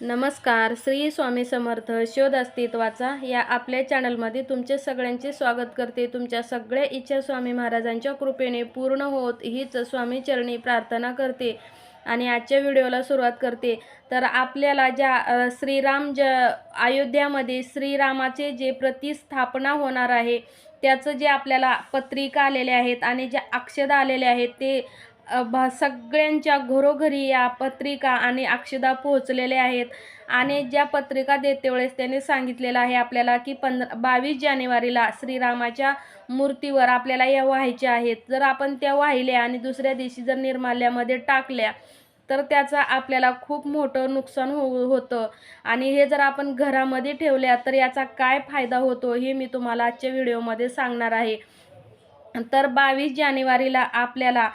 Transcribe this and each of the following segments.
नमस्कार श्री स्वामी समर्थ शोध अस्तित्वाचा या आपल्या चॅनलमध्ये तुमचे सगळ्यांचे स्वागत करते. तुमच्या सगळ्या इच्छा स्वामी महाराजांच्या कृपेने पूर्ण होत हीच स्वामी चरणी प्रार्थना करते आणि आजच्या व्हिडिओला सुरुवात करते. तर आपल्याला ज्या श्रीराम ज अयोध्यामध्ये श्रीरामाचे जे प्रतिस्थापना होणार आहे त्याचं जे आपल्याला पत्रिका आलेल्या आहेत आणि ज्या अक्षदा आलेल्या आहेत ते भा सगळ्यांच्या घरोघरी या पत्रिका आणि अक्षदा पोहोचलेल्या आहेत. आणि ज्या पत्रिका देते वेळेस त्यांनी सांगितलेलं आहे आपल्याला की पंधरा बावीस जानेवारीला श्रीरामाच्या मूर्तीवर आपल्याला या व्हायच्या आहेत. जर आपण त्या वाहिल्या आणि दुसऱ्या दिवशी जर निर्माल्यामध्ये टाकल्या तर त्याचा आपल्याला खूप मोठं नुकसान हो होतं. आणि हे जर आपण घरामध्ये ठेवल्या तर याचा काय फायदा होतो हे मी तुम्हाला आजच्या व्हिडिओमध्ये सांगणार आहे. तर बावीस जानेवारीला आपल्याला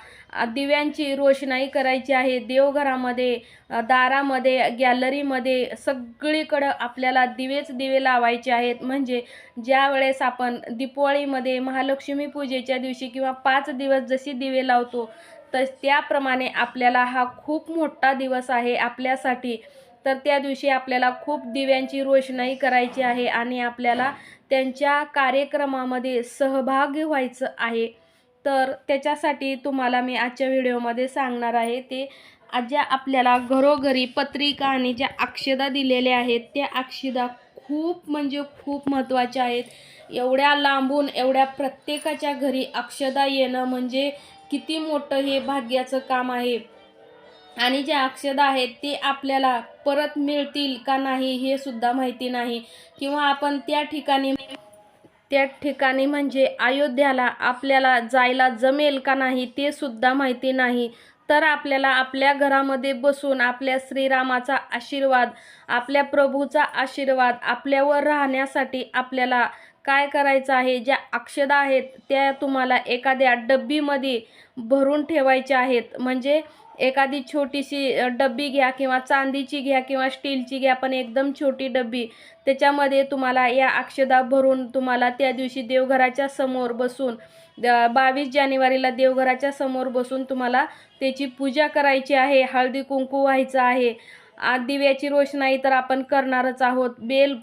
दिव्यांची रोषणाई करायची आहे. देवघरामध्ये दारामध्ये गॅलरीमध्ये सगळीकडं आपल्याला दिवेच दिवे लावायचे आहेत. म्हणजे ज्या वेळेस आपण दीपावळीमध्ये महालक्ष्मी पूजेच्या दिवशी किंवा पाच दिवस जशी दिवे लावतो तर त्याप्रमाणे आपल्याला हा खूप मोठा दिवस आहे आपल्यासाठी. तर त्या दिवशी आपल्याला खूप दिव्यांची रोषणाई करायची आहे आणि आपल्याला त्यांच्या कार्यक्रमामध्ये सहभागी व्हायचं आहे. तर त्याच्यासाठी तुम्हाला मी आजच्या व्हिडिओमध्ये सांगणार आहे ते आज ज्या आपल्याला घरोघरी पत्रिका आणि ज्या अक्षदा दिलेल्या आहेत त्या अक्षदा खूप म्हणजे खूप महत्त्वाच्या आहेत. एवढ्या लांबून एवढ्या प्रत्येकाच्या घरी अक्षदा येणं म्हणजे किती मोठं हे भाग्याचं काम आहे. आणि जे अक्षद आहेत ते आपल्याला परत मिळतील का नाही हे सुद्धा माहिती नाही. किंवा आपण त्या ठिकाणी त्या ठिकाणी म्हणजे अयोध्याला आपल्याला जायला जमेल का नाही ते सुद्धा माहिती नाही. तर आपल्याला आपल्या घरामध्ये बसून आपल्या श्रीरामाचा आशीर्वाद आपल्या प्रभूचा आशीर्वाद आपल्यावर राहण्यासाठी आपल्याला काय करायचं आहे? ज्या अक्षदा आहेत त्या तुम्हाला एखाद्या डब्बीमध्ये भरून ठेवायच्या आहेत. म्हणजे एखादी छोटीशी डब्बी घ्या किंवा चांदीची घ्या किंवा स्टीलची घ्या पण एकदम छोटी डब्बी. त्याच्यामध्ये तुम्हाला या अक्षदा भरून तुम्हाला त्या दिवशी देवघराच्या समोर बसून बावीस जानेवारीला देवघराच्या समोर बसून तुम्हाला त्याची पूजा करायची आहे. हळदी कुंकू व्हायचं आहे. दिव्याची रोषणाई तर आपण करणारच आहोत. बेल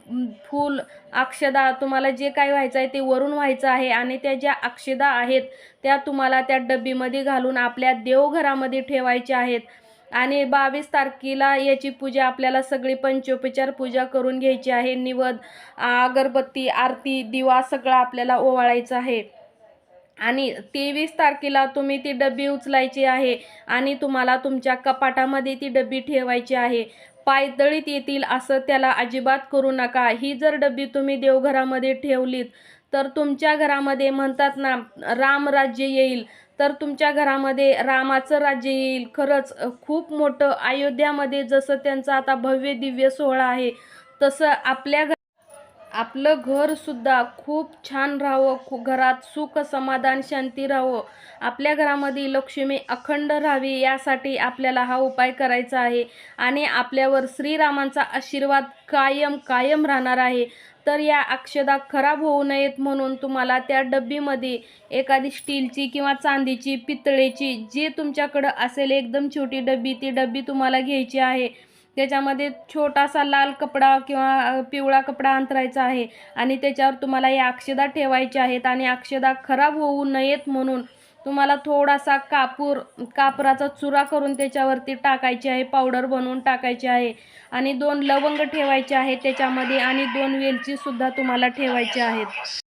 फूल अक्षदा तुम्हाला जे काय व्हायचं आहे ते वरून व्हायचं आहे आणि त्या ज्या अक्षदा आहेत त्या तुम्हाला त्या डब्बीमध्ये घालून आपल्या देवघरामध्ये ठेवायच्या आहेत. आणि बावीस तारखेला याची पूजा आपल्याला सगळी पंचोपचार पूजा करून घ्यायची आहे. निवद अगरबत्ती आरती दिवा सगळं आपल्याला ओवाळायचं आहे. आणि तेवीस तारखेला तुम्ही ती डब्बी उचलायची आहे आणि तुम्हाला तुमच्या कपाटामध्ये ती डब्बी ठेवायची आहे. पायदळीत येतील असं त्याला अजिबात करू नका. ही जर डब्बी तुम्ही देवघरामध्ये ठेवलीत तर तुमच्या घरामध्ये म्हणतात ना रामराज्य येईल. तर तुमच्या घरामध्ये रामाचं राज्य येईल. खरंच खूप मोठं अयोध्यामध्ये जसं त्यांचा आता भव्य दिव्य सोहळा आहे तसं आपल्या घ आपलं घरसुद्धा खूप छान राहावं खू घरात सुख समाधान शांती राहावं. आपल्या घरामध्ये लक्ष्मी अखंड राहावी यासाठी आपल्याला हा उपाय करायचा आहे. आणि आपल्यावर श्रीरामांचा आशीर्वाद कायम कायम राहणार आहे. तर या अक्षदा खराब होऊ नयेत म्हणून तुम्हाला त्या डब्बीमध्ये एखादी स्टीलची किंवा चांदीची पितळेची जे तुमच्याकडं असेल एकदम छोटी डब्बी ती डब्बी तुम्हाला घ्यायची आहे. त्याच्यामध्ये छोटासा लाल कपडा किंवा पिवळा कपडा अंतरायचा आहे आणि त्याच्यावर तुम्हाला या अक्षदा ठेवायच्या आहेत आणि अक्षदा खराब होऊ नयेत म्हणून तुम्हाला थोडासा कापूर कापराचा चुरा करून त्याच्यावरती टाकायची आहे पावडर बनवून टाकायची आहे आणि दोन लवंग ठेवायचे आहेत त्याच्यामध्ये आणि दोन वेलचीसुद्धा तुम्हाला ठेवायचे आहेत.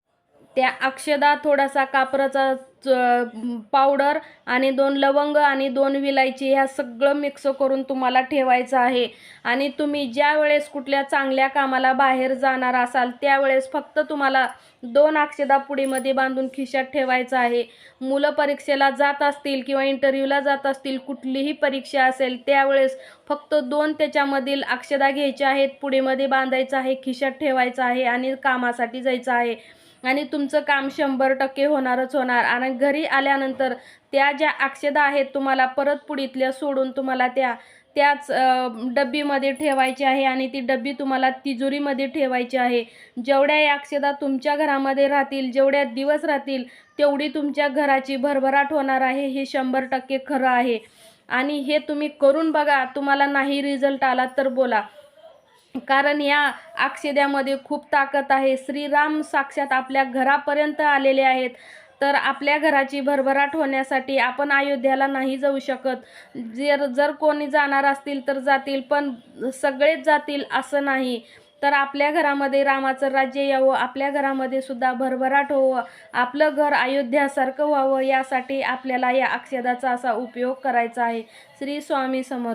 त्या अक्षदा थोडासा कापराचा च- पावडर आणि दोन लवंग आणि दोन विलायची ह्या सगळं मिक्स करून तुम्हाला ठेवायचं आहे. आणि तुम्ही ज्या वेळेस कुठल्या चांगल्या कामाला बाहेर जाणार असाल त्यावेळेस फक्त तुम्हाला दोन अक्षदा पुडीमध्ये बांधून खिशात ठेवायचं आहे. मुलं परीक्षेला जात असतील किंवा इंटरव्ह्यूला जात असतील कुठलीही परीक्षा असेल त्यावेळेस फक्त दोन त्याच्यामधील अक्षदा घ्यायच्या आहेत पुडीमध्ये बांधायचं आहे खिशात ठेवायचं आहे आणि कामासाठी जायचं आहे. आणि तुमचं काम शंभर टक्के होणारच होणार. आणि घरी आल्यानंतर त्या ज्या अक्षदा आहेत तुम्हाला परत पुढीतल्या सोडून तुम्हाला त्या त्याच डब्बीमध्ये ठेवायची आहे आणि ती डब्बी तुम्हाला तिजोरीमध्ये ठेवायची आहे. जेवढ्या या अक्षदा तुमच्या घरामध्ये राहतील जेवढ्या दिवस राहतील तेवढी तुमच्या घराची भरभराट होणार आहे. हे शंभर टक्के खरं आहे. आणि हे तुम्ही करून बघा. तुम्हाला नाही रिझल्ट आला तर बोला. कारण या अक्षद्यामध्ये खूप ताकद आहे. श्रीराम साक्षात आपल्या घरापर्यंत आलेले आहेत. तर आपल्या घराची भरभराट होण्यासाठी आपण अयोध्याला नाही जाऊ शकत. जर जर कोणी जाणार असतील तर जातील पण सगळेच जातील असं नाही. तर आपल्या घरामध्ये रामाचं राज्य यावं आपल्या घरामध्ये सुद्धा भरभराट होवं आपलं घर अयोध्यासारखं व्हावं यासाठी आपल्याला या अक्षदाचा असा उपयोग करायचा आहे. श्री स्वामी समर्थ